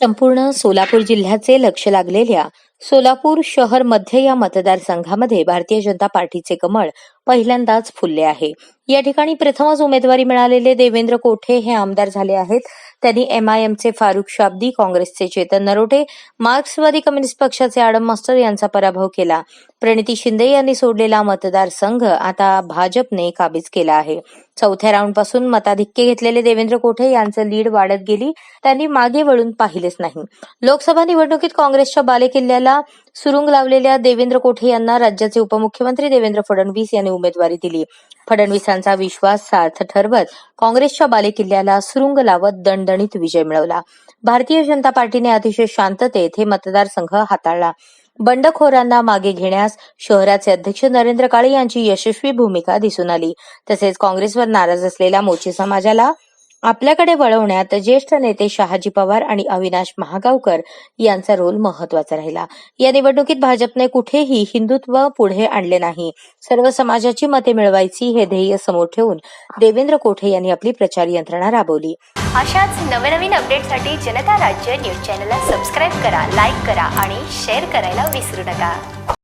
संपूर्ण सोलापूर जिल्ह्याचे लक्ष लागलेल्या सोलापूर शहर मध्य या मतदारसंघामध्ये भारतीय जनता पार्टीचे कमळ पहिल्यांदाच फुलले आहे. या ठिकाणी प्रथमच उमेदवारी मिळालेले देवेंद्र कोठे हे आमदार झाले आहेत. त्यांनी एमआयएमचे फारुख शाब्दी काँग्रेसचे चेतन नरोटे मार्क्सवादी कम्युनिस्ट पक्षाचे आडम मास्टर यांचा पराभव केला. प्रणिती शिंदे यांनी सोडलेला मतदारसंघ आता भाजपने काबीज केला आहे. चौथ्या राऊंडपासून मताधिक्य घेतलेले देवेंद्र कोठे यांचं लीड वाढत गेली. त्यांनी मागे वळून पाहिलेच नाही. लोकसभा निवडणुकीत काँग्रेसच्या बालेकिल्ल्याला सुरुंग लावलेल्या देवेंद्र कोठे यांना राज्याचे उपमुख्यमंत्री देवेंद्र फडणवीस यांनी उमेदवारी दिली. फडणवीसांचा विश्वास सार्थ ठरवत काँग्रेसच्या बालेकिल्ल्याला सुरुंग लावत दणदणीत विजय मिळवला. भारतीय जनता पार्टीने अतिशय शांततेत हे मतदारसंघ हाताळला. बंडखोरांना मागे घेण्यास शहराचे अध्यक्ष नरेंद्र काळे यांची यशस्वी भूमिका दिसून आली. तसेच काँग्रेसवर नाराज असलेल्या मोची समाजाला आपल्याकडे वळवण्यात ज्येष्ठ नेते शहाजी पवार आणि अविनाश महागावकर यांचा रोल महत्त्वाचा राहिला. या निवडणुकीत भाजपने कुठेही हिंदुत्व पुढे आणले नाही. सर्व समाजाची मते मिळवायची हे ध्येय समोर ठेवून देवेंद्र कोठे यांनी आपली प्रचार यंत्रणा राबवली. अशाच नवनवीन अपडेटसाठी जनता राज्य न्यूज चॅनलला सबस्क्राईब करा लाईक करा आणि शेअर करायला विसरू नका.